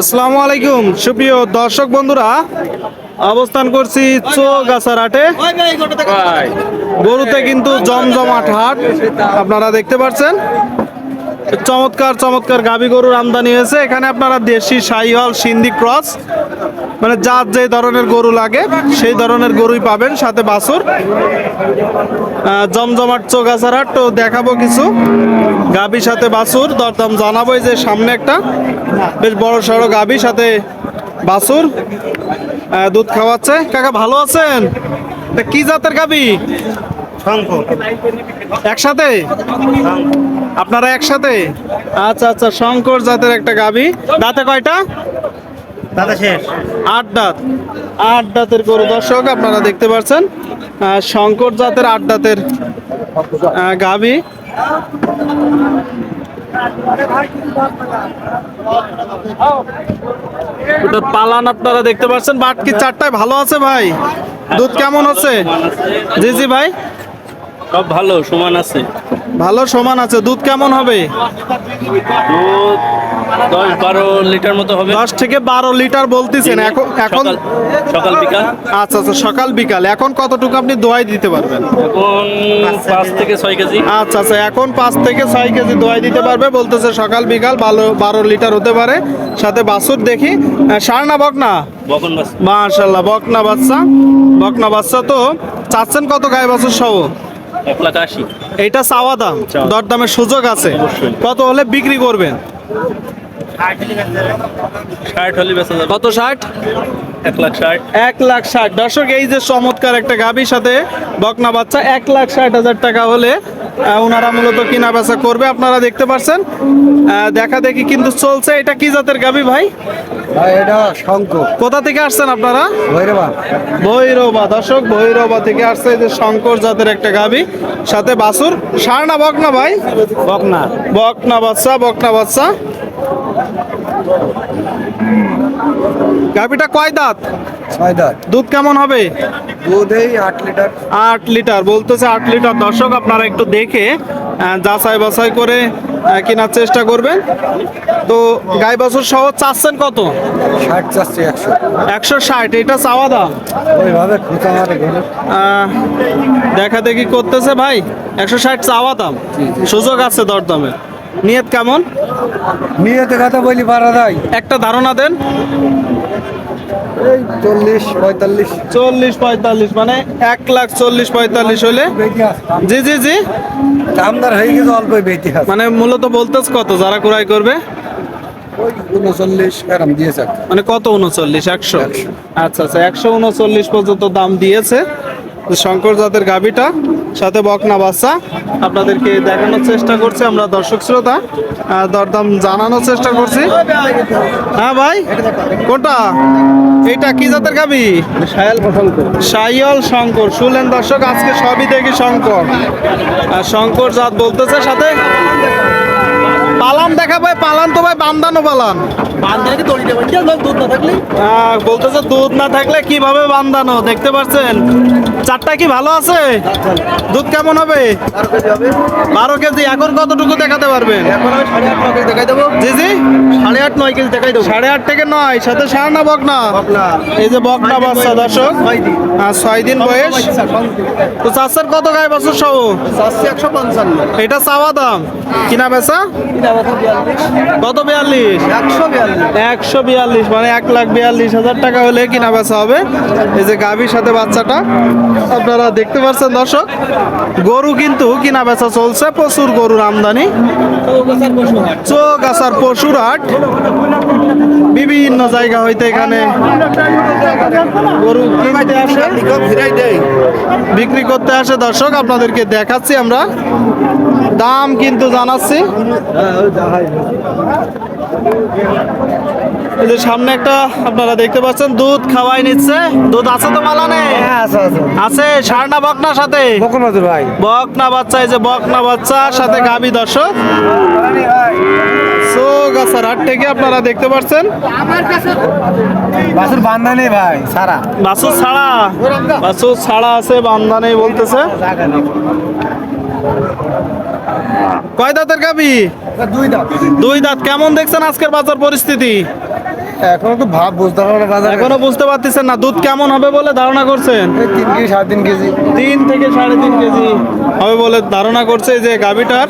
আসসালামু আলাইকুম। সুপ্রিয় দর্শক বন্ধুরা, অবস্থান করছি চোগাছার হাটে। গরুতে কিন্তু জমজমাট হাট, আপনারা দেখতে পাচ্ছেন। চমৎকার চমৎকার গাবি গরুর আমদানি হয়েছে। এখানে আপনারা দেশি সাইহল সিন্ধি ক্রস মানে যার যে ধরনের গরু লাগে, সেই ধরনের গরুই পাবেন, সাথে বাছুর। জমজমাট চৌগাছার হাট তো দেখাবো কিছু। গাবির সাথে বাছুর, দরদাম জানাব যে সামনে একটা। বেশ বড় সড়ো গাবি সাথে বাছুর। দুধ খাওয়াচ্ছে। কাকা, ভালো আছেন? তা কি জাতের গাবি একসাথে? আপনারা একসাথে? আচ্ছা আচ্ছা শঙ্কর জাতের একটা গাবি দাঁতে কয়টা? দাদা শেষ। আট দাঁত। আট দাঁতের গরু। দর্শক আপনারা দেখতে পাচ্ছেন শঙ্কর জাতের আট দাঁতের গাভী। ওটা পালান আপনারা দেখতে পাচ্ছেন। বাট কি চারটায় ভালো আছে ভাই? দুধ কেমন আছে? জি জি ভাই? সব ভালো সমান আছে। ভালো সমান আছে দুধ কেমন হবে? দুধ দশ বারো লিটার মতো হবে। দশ থেকে বারো লিটার বলতেছেন এখন এখন সকাল বিকাল। আচ্ছা আচ্ছা সকাল বিকাল। এখন কতটুকু আপনি দোয়াই দিতে পারবেন? এখন পাঁচ থেকে ছয় কেজি। আচ্ছা আচ্ছা এখন পাঁচ থেকে ছয় কেজি দোয়াই দিতে পারবে বলতেছে সকাল বিকাল বারো বারো লিটার হতে পারে। সাথে বাছুর দেখি। ষাঁড় না বকনা? বকন মাশাল্লাহ বকনা বাচ্চা। বকনা বাচ্চা তো চাচ্ছেন কত গায়ে বাছুর সহ? এক লাখ আশি। এইটা চাওয়া দাম। দরদামের সুযোগ আছে। কত হলে বিক্রি করবেন? কত ষাট? এক লাখ ষাট। এক লাখ ষাট। দর্শক এই যে চমৎকার একটা গাভীর সাথে বকনা বাচ্চা এক লাখ ষাট হাজার টাকা হলে ওনারা মূলত কিনা বেচা করবে আপনারা দেখতে পাচ্ছেন দেখা দেখি কিন্তু চলছে। এটা কি জাতের গাবি ভাই? ভাই এটা শঙ্কর কোথা থেকে আসছেন আপনারা? ভৈরবা। ভৈরবা দর্শক ভৈরবা থেকে আসছে এই যে শঙ্কর জাতের একটা গাবি। সাথে বাসুর সার না বকনা ভাই? বকনা বকনা বাচ্চা বকনা বাচ্চা। গাভীটা কয় দাঁত? ছয় দাঁত। দুধ কেমন হবে? দুধ এই আট লিটার। আট লিটার বলতেছে আট লিটার। দর্শক আপনারা একটু দেখে যাচাই বাছাই করে কেনার চেষ্টা করবেন। তো গাই বাছুর সহ চাচ্ছেন কত? ষাট চারশো একশো। একশো ষাট এটা চাওয়া দাম? ওইভাবে দেখা দেখি করতেছে ভাই। একশো ষাট চাওয়া দাম। সুযোগ আছে দরদামে। নিয়ত কেমন? নিয়ে কথা বলি পারা যায় একটা ধারণা দেন। এই চল্লিশ পঁয়তাল্লিশ। চল্লিশ পঁয়তাল্লিশ মানে এক লাখ চল্লিশ পঁয়তাল্লিশ হলে জি জি জি। দামদার হয়ে গেছে অল্প বেটি মানে মূলত বলতেছে কত? যারা ক্রয় করবে? মানে কত উনচল্লিশ? একশো। একশো। আচ্ছা আচ্ছা একশো উনচল্লিশ পর্যন্ত দাম দিয়েছে। শঙ্কর জাতের গাবিটা সাথে বকনা বাচ্চা। আপনাদেরকে দেখানোর চেষ্টা করছি আমরা দর্শক শ্রোতা দরদাম জানানোর চেষ্টা করছি। হ্যাঁ ভাই কোনটা? এটা কি জাতের গাবি? সাইয়াল শঙ্কর। শুনলেন দর্শক আজকে সবই দেখি শঙ্কর। আর শঙ্কর জাত বলতেছে সাথে? পালান দেখা ভাই পালান তো ভাই বান্দানো পালান। বলতেছে দুধ না থাকলে কীভাবে বান্দানো? দেখতে পাচ্ছেন চারটা কি ভালো আছে? দুধ কেমন হবে? বারো কেজি এখন কতটুকু দেখাতে পারবেন? এখন আমি সাড়ে আট নয় দেখাই দেবো। জি জি। সাড়ে আট নয় কেজি দেখাই দেবো। সাড়ে আট থেকে নয় সাথে সাড়ে না বকনা। এই যে বকনা বাচ্চা দর্শক। ছয় দিন। আর ছয় দিন বয়স? তো চাষের কত গায়ে বছর সহ? চারশো একশো পঞ্চান্ন। এটা চাওয়া দাম। কিনা বেচা? কত বিয়াল্লিশ? একশো বিয়াল্লিশ মানে এক লাখ বিয়াল্লিশ হাজার টাকা হলে কিনা বেচা হবে। এই যে গাভীর সাথে বাচ্চাটা আপনারা দেখতে পাচ্ছেন দর্শক গরু কিন্তু কিনা বেচা চলছে প্রচুর গরুর আমদানি। চোখ আসার পশুর হাট। বিভিন্ন জায়গা হইতে এখানে গরু কিনতে আসে। বিক্রি করতে আসে দর্শক আপনাদেরকে দেখাচ্ছি আমরা। দাম কিন্তু জানাচ্ছি। এই যে সামনে একটা আপনারা দেখতে পাচ্ছেন দুধ খাওয়াই নিচ্ছে। দুধ আছে তো মালানে হ্যাঁ আছে ষাড়না বকনা সাথে? ভাই। বকনা বাচ্চা এই যে বকনা বাচ্চা সাথে গাবি দর্শক। হাট থেকে আপনারা দেখতে পাচ্ছেন। বাসুর বান্ধা নেই ভাই সারা। বাসু ছাড়া। বাসু ছাড়া আছে নেই বলতেছে। কয় দাঁতের গাবি? দুই দাম দুই দাঁত। কেমন দেখছেন আজকের বাজার পরিস্থিতি? এখনও তো ভাব বুঝতে পারব না বাজার। এখনও বুঝতে পারতেছেন না। দুধ কেমন হবে বলে ধারণা করছেন? তিন কেজি সাড়ে তিন কেজি। তিন থেকে সাড়ে তিন কেজি হবে বলে ধারণা করছে এই যে গাবিটার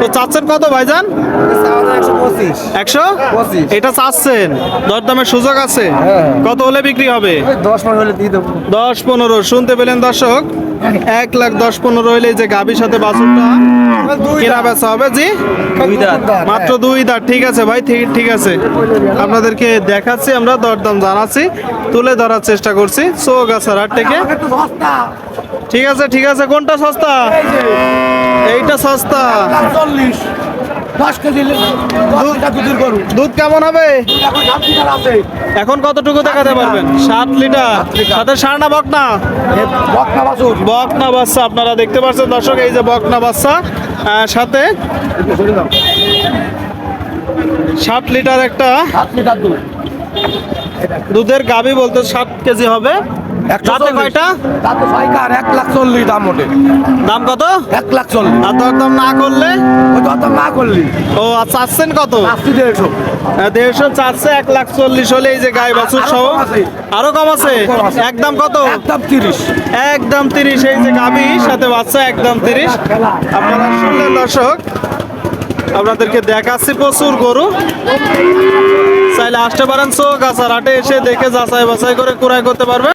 তো চাচ্ছেন কত ভাইজান? একশো। এটা চাচ্ছেন। দরদামের সুযোগ আছে? হ্যাঁ। কত হলে বিক্রি হবে? দশ মাস হলে দিয়ে দেবো। দশ পনেরো। শুনতে পেলেন দর্শক। এক লাখ দশ পনেরো হইলে যে গাভীর সাথে বাছুরটা কেনা বেচা হবে জি? দুই মাত্র দুই দাঁত ঠিক আছে ভাই ঠিক ঠিক আছে। আপনাদেরকে দেখাচ্ছি আমরা দরদাম জানাচ্ছি তুলে ধরার চেষ্টা করছি চৌগাছার হাট থেকে। ঠিক আছে ঠিক আছে কোনটা সস্তা? এইটা সস্তা। চল্লিশ। দশ কেজি দুধের গরু দুধ কেমন হবে? এখন কতটুকু দেখাতে পারবেন? সাত লিটার। সাথে বকনা? বাছুর। বকনা বাচ্চা আপনারা দেখতে পাচ্ছেন দর্শক এই যে বকনা বাচ্চা সাথে ষাট লিটার একটা দুধের গাবি বলতে সাত কেজি হবে। দাঁতে কয়টা? তাতে পাইকার এক লাখ চল্লিশ দাম ওঠে। দাম কত? এক লাখ চল্লিশ। আর দরদাম না করলে? ওই তো না করলি। ও আর চাচ্ছেন কত? আশি দেড়শো। দেড়শো চারশো এক লাখ চল্লিশ হলে এই যে বাছুর সহ। আরও কম আছে? কম আছে। একদম কত? একদম তিরিশ। একদম তিরিশ এই যে গাবি সাথে বাচ্চা একদম তিরিশ। আপনারা শুনলেন দর্শক আপনাদেরকে দেখাচ্ছি প্রচুর গরু। চাইলে আসতে পারেন চোখ আসার হাটে এসে দেখে যাচাই বাছাই করে ক্রয় করতে পারবেন।